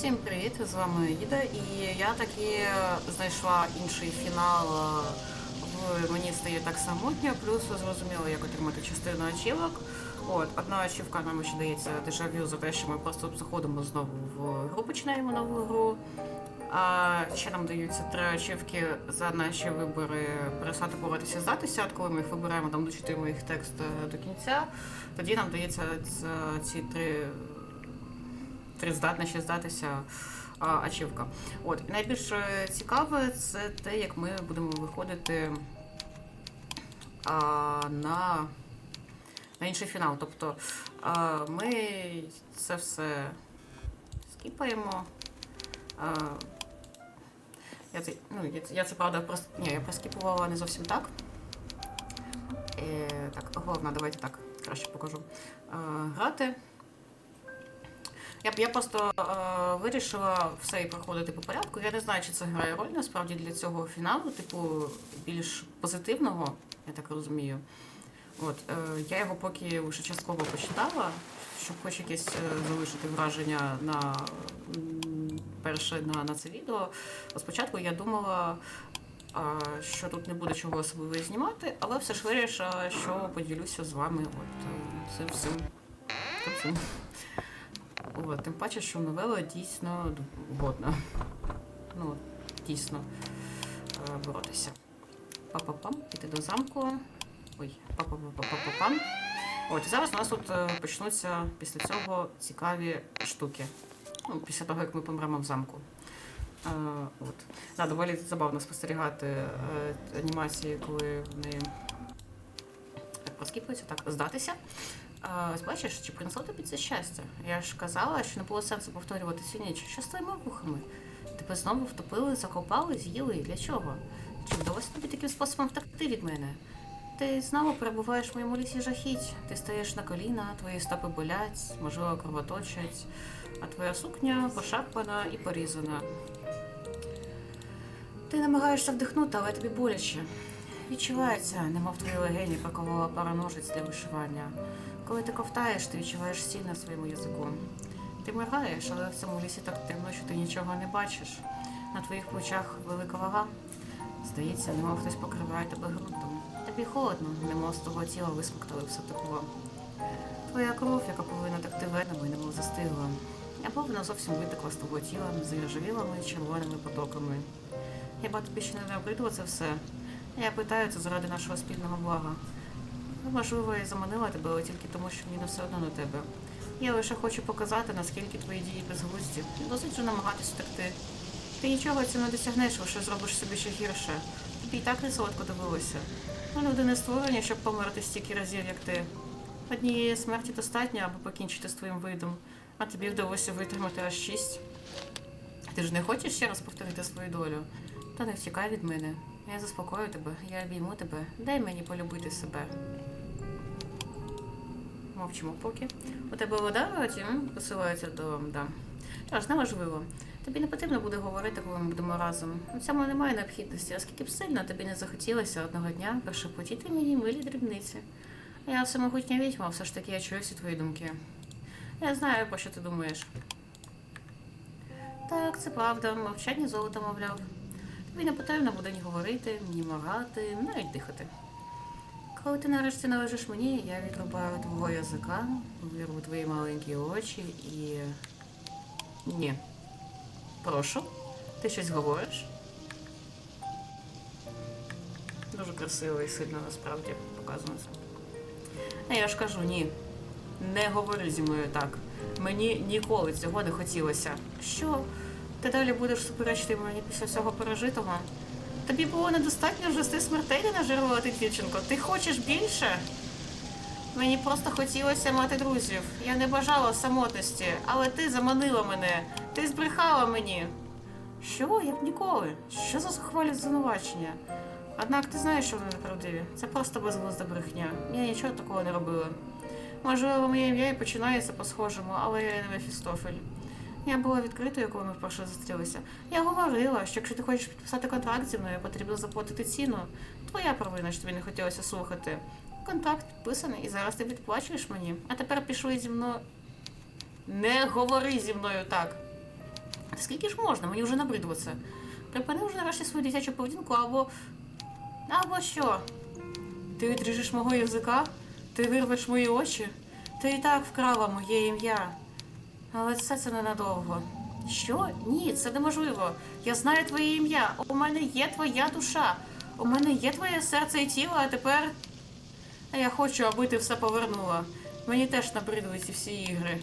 Всім привіт! З вами Іда, і я таки знайшла інший фінал. е, мені стає так самотньо, плюс зрозуміло, як отримати частину ачівок. От, одна ачівка нам ще дається дежавю за те, що ми просто заходимо знову в гру, починаємо нову гру. А ще нам даються три ачівки за наші вибори перестати боротися здатися. От коли ми їх вибираємо, там дочитуємо їх текст е, до кінця. Тоді нам дається ц- ці три три здатності здатися а, ачівка. От найбільш е, цікаве це те, як ми будемо виходити а, на, на інший фінал. Тобто а, ми це все скіпаємо. А, я це, ну, я, я це правда просто. Ні, я проскіпувала не зовсім так. Е, так, головне, давайте так краще покажу. Е, грати. Я, б- я просто е, вирішила все і проходити по порядку. Я не знаю, чи це грає роль насправді для цього фіналу, типу, більш позитивного, я так розумію. От, е, я його поки лише частково почитала, щоб хоч якесь е, залишити враження на перше на, на це відео. Спочатку я думала, що тут не буде чого особливо знімати, але все ж вирішила, що поділюся з вами от, е, цим всім. От, тим паче, що новела дійсно годна. Ну, дійсно е, боротися. Па-па-пам, піти до замку. Ой, па-па-па-па-па-пам. От, зараз у нас тут е, почнуться після цього цікаві штуки. Ну, після того, як ми помремо в замку. Е, от. Да, доволі забавно спостерігати анімації, коли вони так проскіпуються, так, здатися. Ось бачиш, чи принесло тобі це щастя? Я ж казала, що не було сенсу повторювати цю ніч. Що з твоїми вухами? Тебе знову втопили, закопали, з'їли. Для чого? Чи вдалося тобі таким способом втекти від мене? Ти знову перебуваєш в моєму лісі жахіть. Ти стаєш на коліна, твої стопи болять, можливо, кровоточать, а твоя сукня пошарпана і порізана. Ти намагаєшся вдихнути, але тобі боляче. Відчувається, немов твої легені проколола пара ножиць для вишивання. Коли ти ковтаєш, ти відчуваєш сіль на своєму язику. Ти моргаєш, але в цьому лісі так темно, що ти нічого не бачиш. На твоїх плечах велика вага. Здається, немов хтось покриває тебе ґрунтом. Тобі холодно, немов з того тіла висмоктали все тепло. Твоя кров, яка повинна текти венами, немов застигла. Або вона зовсім витекла з твого тіла з зіржавілими червоними потоками. Хіба тобі ще не набридло це все? Я питаю це заради нашого спільного блага. Ну, Можливо, я заманила тебе, але тільки тому, що мені не все одно на тебе. Я лише хочу показати, наскільки твої дії безглузді. Досить же намагатись втекти. Ти нічого цим не досягнеш, лише зробиш собі ще гірше. Тобі і так не солодко довелося. Ну, люди не створені, щоб померти стільки разів, як ти. Однієї смерті достатньо, аби покінчити з твоїм видом, а тобі вдалося витримати аж шість. Ти ж не хочеш ще раз повторити свою долю? Та не втікай від мене. Я заспокою тебе, я обійму тебе. Дай мені полюбити себе. Мовчимо поки. У тебе вода посилається до да. Тож, неважливо. Тобі не потрібно буде говорити, коли ми будемо разом. У цьому немає необхідності, оскільки б сильно тобі не захотілося одного дня прошепотіти мені милі дрібниці. Я всемогутня відьма, все ж таки я чую всі твої думки. Я знаю, про що ти думаєш. Так, це правда, мовчання золото, мовляв. Тобі не потрібно буде ні говорити, ні моргати, навіть дихати. Коли ти нарешті належиш мені, я відрубаю твого язика, вирву твої маленькі очі і. Ні. Прошу. Ти щось говориш? Дуже красиво і сильно насправді показано це. А я ж кажу, ні. Не говори зі мною так. Мені ніколи цього не хотілося. Що? Ти далі будеш суперечити мені після всього пережитого? Тобі було недостатньо шести смертей не нажирувати, дівчинко. Ти хочеш більше? Мені просто хотілося мати друзів. Я не бажала самотності, але ти заманила мене. Ти збрехала мені. Що? Я б ніколи. Що за зухвалі звинувачення? Однак ти знаєш, що вони неправдиві. Це просто безглузда брехня. Я нічого такого не робила. Можливо, моє ім'я і починається по-схожому, але я не Мефістофель. Я була відкритою, коли ми вперше зустрілися. Я говорила, що якщо ти хочеш підписати контракт зі мною, потрібно заплатити ціну. Твоя провина, що тобі не хотілося слухати. Контракт підписаний, і зараз ти відплачуєш мені. А тепер пішли зі мною. Не говори зі мною так. Скільки ж можна? Мені вже набридло це. Припини вже нарешті свою дитячу поведінку або. Або що? Ти відріжеш мого язика? Ти вирвеш мої очі? Ти і так вкрала моє ім'я. Але це це ненадовго. Що? Ні, це неможливо. Я знаю твоє ім'я. У мене є твоя душа. У мене є твоє серце і тіло, а тепер. А я хочу, аби ти все повернула. Мені теж набридли ці всі ігри.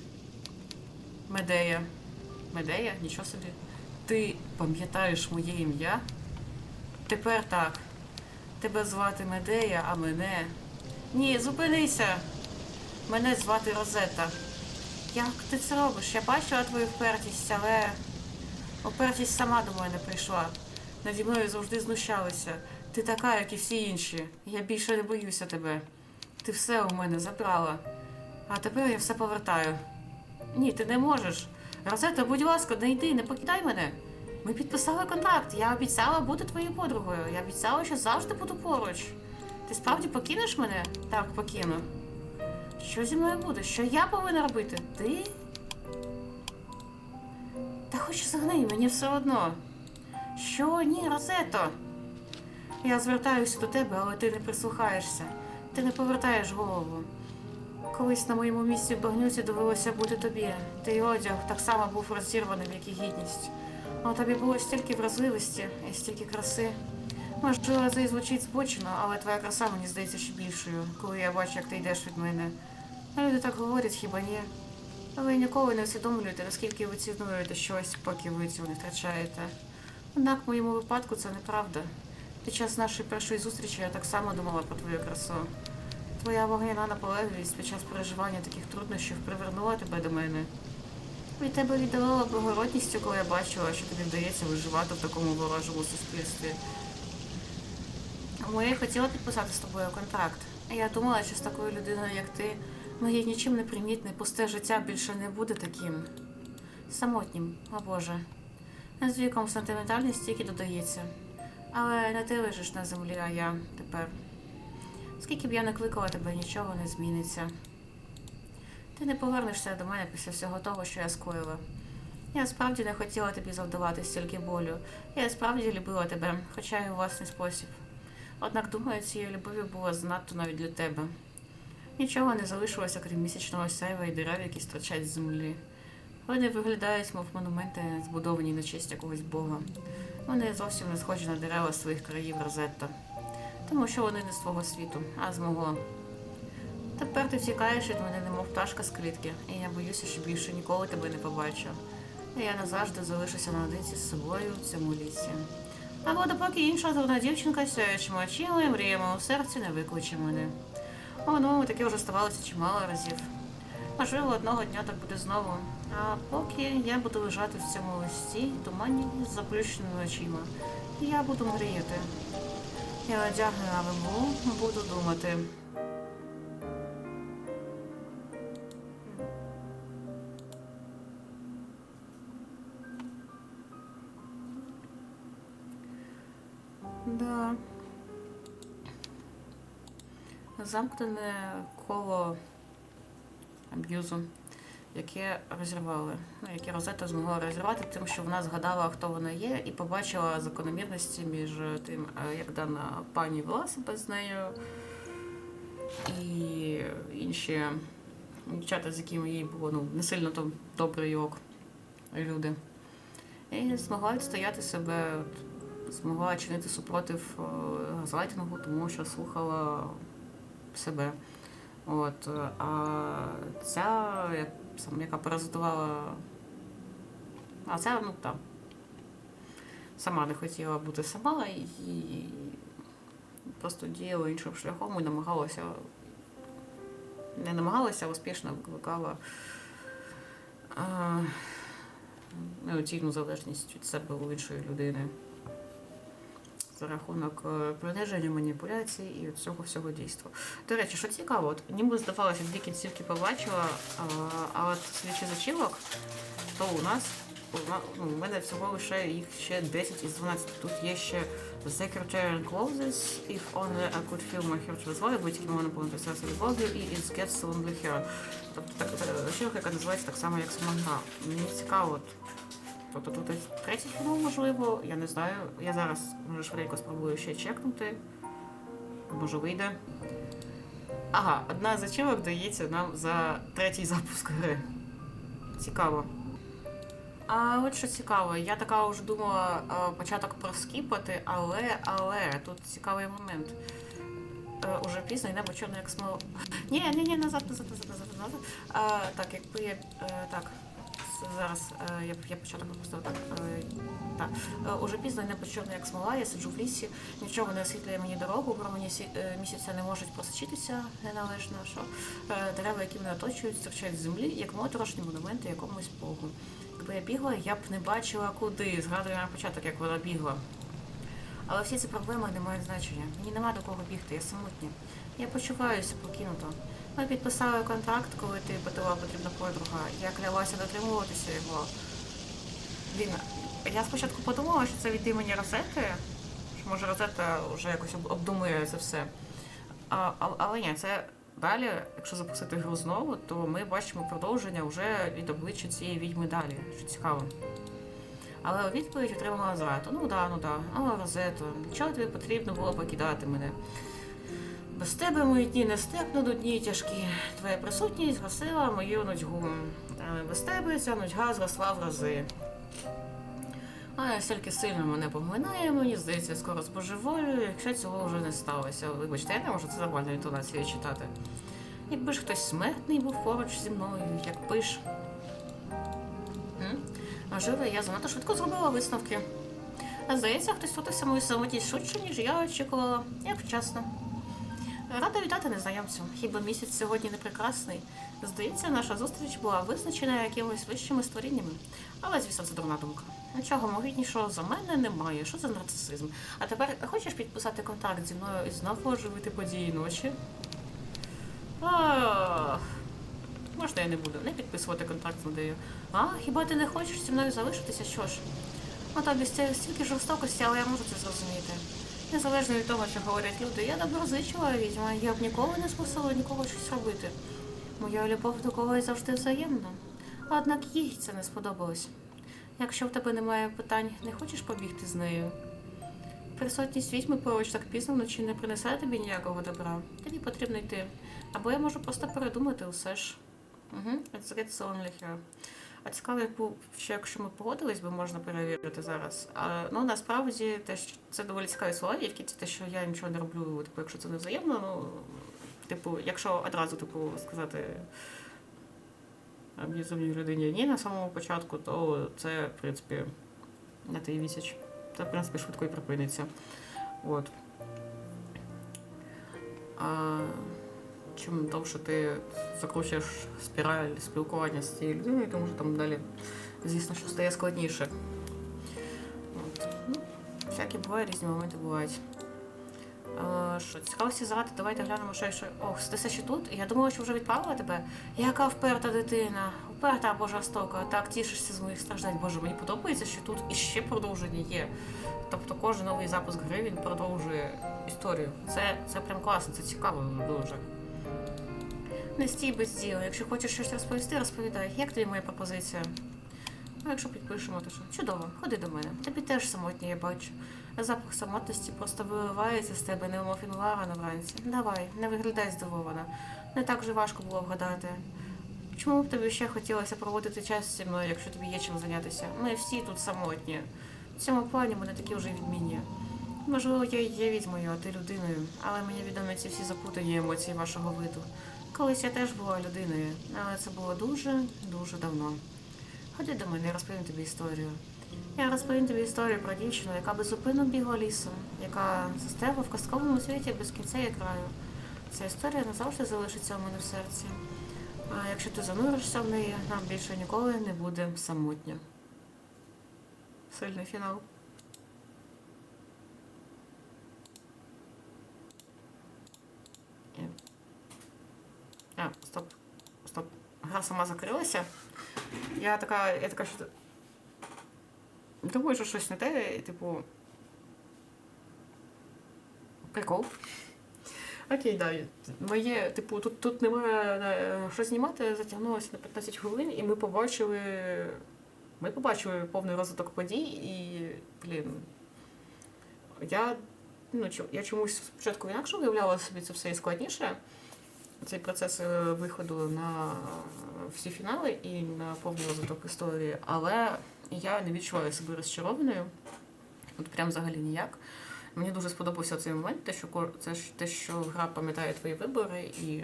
Медея. Медея? Нічого собі. Ти пам'ятаєш моє ім'я? Тепер так. Тебе звати Медея, а мене. Ні, зупинися. Мене звати Розета. Як ти це робиш? Я бачила твою впертість, але упертість сама до мене прийшла. Наді мною завжди знущалися. Ти така, як і всі інші. Я більше не боюся тебе. Ти все у мене забрала. А тепер я все повертаю. Ні, ти не можеш. Розета, будь ласка, не йди, не покидай мене. Ми підписали контракт. Я обіцяла бути твоєю подругою. Я обіцяла, що завжди буду поруч. Ти справді покинеш мене? Так, покину. Що зі мною буде? Що я повинна робити? Ти? Та хоч загни, мені все одно. Що ні, Розето? Я звертаюся до тебе, але ти не прислухаєшся. Ти не повертаєш голову. Колись на моєму місці в багнюці довелося бути тобі. Твій одяг так само був розірваним, як і гідність. А тобі було стільки вразливості і стільки краси. Можливо, це і звучить збочено, але твоя краса мені здається ще більшою, коли я бачу, як ти йдеш від мене. А люди так говорять, хіба ні? А ви ніколи не усвідомлюєте, наскільки ви цінуєте щось, поки ви цього не втрачаєте. Однак в моєму випадку це неправда. Під час нашої першої зустрічі я так само думала про твою красу. Твоя вогняна наполегливість під час переживання таких труднощів привернула тебе до мене. Від тебе віддавала благородністю, коли я бачила, що тобі вдається виживати в такому ворожому суспільстві. Тому я хотіла підписати з тобою контракт. Я думала, що з такою людиною, як ти, моє нічим не примітне, пусте життя більше не буде таким самотнім, о Боже. З віком сентиментальність тільки додається. Але не ти лежиш на землі, а я тепер. Скільки б я не кликала тебе, нічого не зміниться. Ти не повернешся до мене після всього того, що я скоїла. Я справді не хотіла тобі завдавати стільки болю. Я справді любила тебе, хоча й у власний спосіб. Однак, думаю, цієї любові було занадто навіть для тебе. Нічого не залишилося, крім місячного сяйва і дерев, які стирчать з землі. Вони виглядають, мов монументи, збудовані на честь якогось бога. Вони зовсім не схожі на дерева своїх країв Розетта. Тому що вони не з твого світу, а з мого. Тепер ти втікаєш від мене, немов пташка з клітки, і я боюся, що більше ніколи тебе не побачу. І я назавжди залишуся наодинці з собою в цьому лісі. Або допоки інша дурна дівчинка сяючими очима і мріями у серці не викличе мене. О, ну, таке вже ставалося чимало разів. Можливо, одного дня так буде знову. А поки я буду лежати в цьому листі, туманні з заплющеними очима. Я буду мріяти. Я одягну на вимогу, буду думати. Замкнене коло аб'юзу, яке розірвали. Ну, яке Розета змогла розірвати, тим, що вона згадала, хто вона є, і побачила закономірності між тим, е, як дана пані вела себе з нею, і інші дівчата, з якими їй було ну, не сильно то добрий ок люди. І змогла відстояти себе, змогла чинити супротив е, газлайтингу, тому що слухала себе. От, е, а ця, яка паразитувала, а ця, ну там, сама не хотіла бути сама і просто діяла іншим шляхом і намагалася, не намагалася, а успішно викликала а, емоційну залежність від себе у іншої людини за рахунок е, приниження, маніпуляцій і цього всього дійства. До речі, що цікаво, от ніби здавалося, дві кінцівки побачила, а, от свічі зачілок, то у нас ну, у мене всього лише їх ще 10 із 12. Тут є ще Secretary Closes, If Only I Could Feel My Heart Was Why, будь-які можна наповнити серце любов'ю, і It Gets Lonely Here. Тобто так, зачілка, яка називається так само, як сама. Мені цікаво, от, Тобто тут третій фінал, можливо, я не знаю. Я зараз може швиденько спробую ще чекнути. Може вийде. Ага, одна з ачівок дається нам за третій запуск гри. Цікаво. А от що цікаво, я така вже думала е, початок проскіпати, але, але тут цікавий момент. Е, уже пізно і небо чорне як смоло. Ні, ні, ні, назад, назад, назад, назад, назад. А, так, якби я. Е, так. Зараз е, я, я початок пропустила. Так, е, так. Е, уже пізно і небо чорне як смола, я сиджу в лісі, нічого не освітлює мені дорогу, про мені місяця не можуть просочитися неналежно, що дерева, які мене оточують, стирчать з землі, як моторошні монументи якомусь богу. Якби я бігла, я б не бачила куди. Згадую на початок, як вона бігла. Але всі ці проблеми не мають значення. Мені нема до кого бігти, я самотня. Я почуваюся покинуто. Ми підписали контракт, коли ти була потрібна подруга. Я клялася дотримуватися його. Він. Я спочатку подумала, що це від імені Розети. Що може Розета вже якось обдумує це все. А, а, але ні, це далі, якщо запустити гру знову, то ми бачимо продовження вже від обличчя цієї відьми далі, що цікаво. Але відповідь отримала Зрату. Ну да, ну да. О, Розето, чого тобі потрібно було покидати мене? Без тебе мої дні не степно дні тяжкі. Твоя присутність згасила мою нудьгу. Але без тебе ця нудьга зросла в рази. А я сильно мене поминає, мені здається, скоро збожеволю, якщо цього вже не сталося. Вибачте, я не можу це нормальною інтонацією читати. Якби ж хтось смертний був поруч зі мною, як пиш. М? Можливо, я занадто швидко зробила висновки. А здається, хтось втрутився мою самотність швидше, ніж я очікувала, як вчасно. Рада вітати незнайомцю. Хіба місяць сьогодні не прекрасний? Здається, наша зустріч була визначена якимись вищими створіннями. Але, звісно, це дурна думка. Нічого могутнішого за мене немає. Що це нарцисизм? А тепер хочеш підписати контракт зі мною і знову оживити події ночі? Ах, Можна я не буду не підписувати контракт з надею. А, хіба ти не хочеш зі мною залишитися? Що ж? Ну стільки стільки жорстокості, але я можу це зрозуміти. Незалежно від того, що говорять люди, я доброзичлива відьма, я б ніколи не змусила нікого щось робити. Моя любов до когось завжди взаємна. Однак їй це не сподобалось. Якщо в тебе немає питань, не хочеш побігти з нею? Присутність відьми поруч так пізно вночі не принесе тобі ніякого добра. Тобі потрібно йти. Або я можу просто передумати усе ж. Угу, it's get only here. А цікаво, якби ще якщо ми погодились, би можна перевірити зараз. А, ну насправді те, що це доволі цікаві слова, які це те, що я нічого не роблю, типу, якщо це не взаємно, ну типу, якщо одразу типу сказати об'єднаній людині ні на самому початку, то це, в принципі, на той вісіч. Це, в принципі, швидко і припиниться. От. А, чим довше ти закручуєш спіраль спілкування з цією людиною, тому що там далі, звісно, що стає складніше. Ну, всякі бувають, різні моменти бувають. Е, Що, цікавості зрати, давайте глянемо ще що. Ох, ти все ще тут? Я думала, що вже відправила тебе. Яка вперта дитина, вперта або жорстока, так тішишся з моїх страждань. Боже, мені подобається, що тут іще продовження є. Тобто кожен новий запуск гри він продовжує історію. Це, це прям класно, це цікаво дуже. Не стій без діла. Якщо хочеш щось розповісти, розповідай. Як тобі моя пропозиція? Ну, якщо підпишемо, то що? Чудово, ходи до мене. Тобі теж самотньо, я бачу. Запах самотності просто виливається з тебе, немов інвара на вранці. Давай, не виглядай здивована. Не так вже важко було вгадати. Чому б тобі ще хотілося проводити час зі мною, якщо тобі є чим зайнятися? Ми всі тут самотні. В цьому плані ми такі вже відмінні. Можливо, я є відьмою, а ти людиною, але мені відомі ці всі запутані емоції вашого виду. Колись я теж була людиною, але це було дуже, дуже давно. Ходи до мене, я розповім тобі історію. Я розповім тобі історію про дівчину, яка безупинно бігла лісом, яка застерла в казковому світі без кінця і краю. Ця історія назавжди залишиться у мене в серці. А якщо ти зануришся в неї, нам більше ніколи не буде самотньо. Сильний фінал. І- А, стоп. Стоп. Гра сама закрилася. Я така, я така, що. Думаю, що щось не те, типу. Прикол. Окей, да. Моє, типу, тут, тут немає що знімати, затягнулося на 15 хвилин, і ми побачили ми побачили повний розвиток подій, і, блін, я, ну, я чомусь спочатку інакше уявляла собі це все і складніше. Цей процес е, виходу на всі фінали і на повний розвиток історії, але я не відчуваю себе розчарованою. От прям взагалі ніяк. Мені дуже сподобався цей момент, те, що це те, що гра пам'ятає твої вибори, і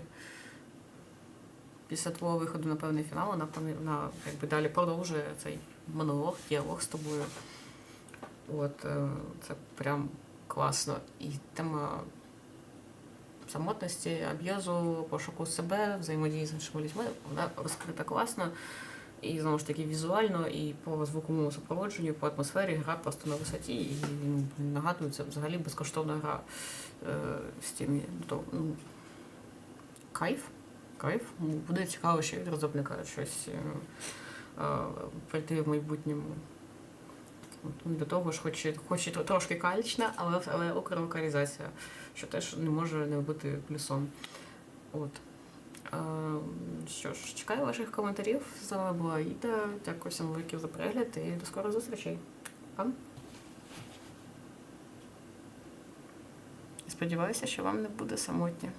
після твого виходу на певний фінал вона вона якби далі продовжує цей монолог, діалог з тобою. От е, це прям класно. І тема самотності, аб'юзу, пошуку себе, взаємодії з іншими людьми, вона розкрита класно. І знову ж таки візуально, і по звуковому супроводженню, по атмосфері гра просто на висоті. І нагадую, це взагалі безкоштовна гра е, в стімі. То, ну, кайф. Кайф. Буде цікаво, що від розробника щось е, е, прийти в майбутньому. До того ж, хоч, хоч і трошки калічна, але, але окролокалізація, що теж не може не бути плюсом. От. Е, Що ж, чекаю ваших коментарів. З вами була Іда. Дякую всім великим за перегляд і до скорих зустрічей. Пам. І Сподіваюся, що вам не буде самотньо.